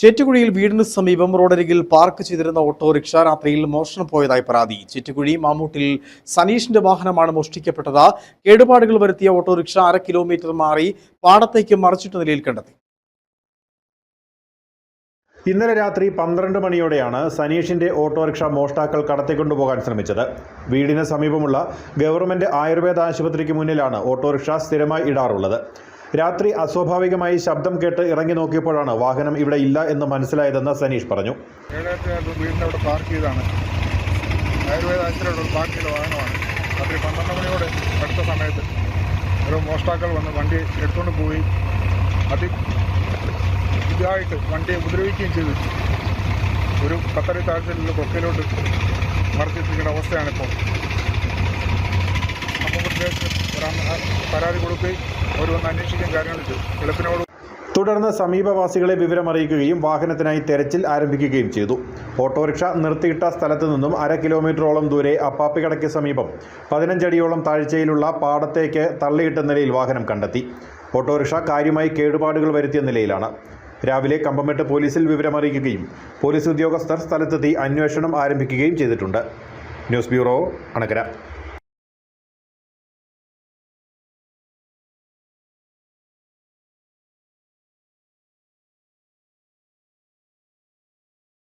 ചേറ്റുകുഴിയിൽ വീടിന് സമീപം റോഡരികിൽ പാർക്ക് ചെയ്തിരുന്ന ഓട്ടോറിക്ഷ രാത്രിയിൽ മോഷണം പോയതായി പരാതി. ചേറ്റുകുഴി മാമൂട്ടിൽ സനീഷിന്റെ വാഹനമാണ് മോഷ്ടിക്കപ്പെട്ടത്. കേടുപാടുകൾ വരുത്തിയ ഓട്ടോറിക്ഷ അര കിലോമീറ്റർ മാറി പാടത്തേക്ക് മറിച്ചിട്ട നിലയിൽ കണ്ടെത്തി. ഇന്നലെ രാത്രി പന്ത്രണ്ട് മണിയോടെയാണ് സനീഷിന്റെ ഓട്ടോറിക്ഷ മോഷ്ടാക്കൾ കടത്തിക്കൊണ്ടുപോകാൻ ശ്രമിച്ചത്. വീടിന് സമീപമുള്ള ഗവൺമെന്റ് ആയുർവേദ ആശുപത്രിക്ക് മുന്നിലാണ് ഓട്ടോറിക്ഷ സ്ഥിരമായി ഇടാറുള്ളത്. രാത്രി അസ്വാഭാവികമായി ശബ്ദം കേട്ട് ഇറങ്ങി നോക്കിയപ്പോഴാണ് വാഹനം ഇവിടെ ഇല്ല എന്ന് മനസ്സിലായതെന്ന് സനീഷ് പറഞ്ഞു. പാർക്ക് പാർക്ക് ചെയ്ത അടുത്ത സമയത്ത് ഒരു മോഷ്ടാക്കൾ വണ്ടി പോയി. ഇതായിട്ട് വണ്ടിയെ ഉപദ്രവിക്കുകയും ചെയ്തു. ഒരു പത്തടി താഴ്ചയിലുള്ള കൊക്കയിലോട്ട് മറിച്ചിട്ടിരിക്കുന്ന അവസ്ഥയാണിപ്പോൾ. അപ്പോൾ പ്രത്യേകിച്ച് ഒരു പരാതി കൊടുക്കുകയും അവർ വന്ന് അന്വേഷിക്കുകയും കാര്യങ്ങൾ വെളുപ്പിനോട് തുടർന്ന് സമീപവാസികളെ വിവരമറിയിക്കുകയും വാഹനത്തിനായി തെരച്ചിൽ ആരംഭിക്കുകയും ചെയ്തു. ഓട്ടോറിക്ഷ നിർത്തിയിട്ട സ്ഥലത്തു നിന്നും അര കിലോമീറ്ററോളം ദൂരെ അപ്പാപ്പിക്കടയ്ക്ക് സമീപം പതിനഞ്ചടിയോളം താഴ്ചയിലുള്ള പാടത്തേക്ക് തള്ളിയിട്ട നിലയിൽ വാഹനം കണ്ടെത്തി. ഓട്ടോറിക്ഷ കാര്യമായി കേടുപാടുകൾ വരുത്തിയ നിലയിലാണ്. രാവിലെ കമ്പമെട്ട് പോലീസിൽ വിവരമറിയിക്കുകയും പോലീസ് ഉദ്യോഗസ്ഥർ സ്ഥലത്തെത്തി അന്വേഷണം ആരംഭിക്കുകയും ചെയ്തിട്ടുണ്ട്. News bureau Anakkara.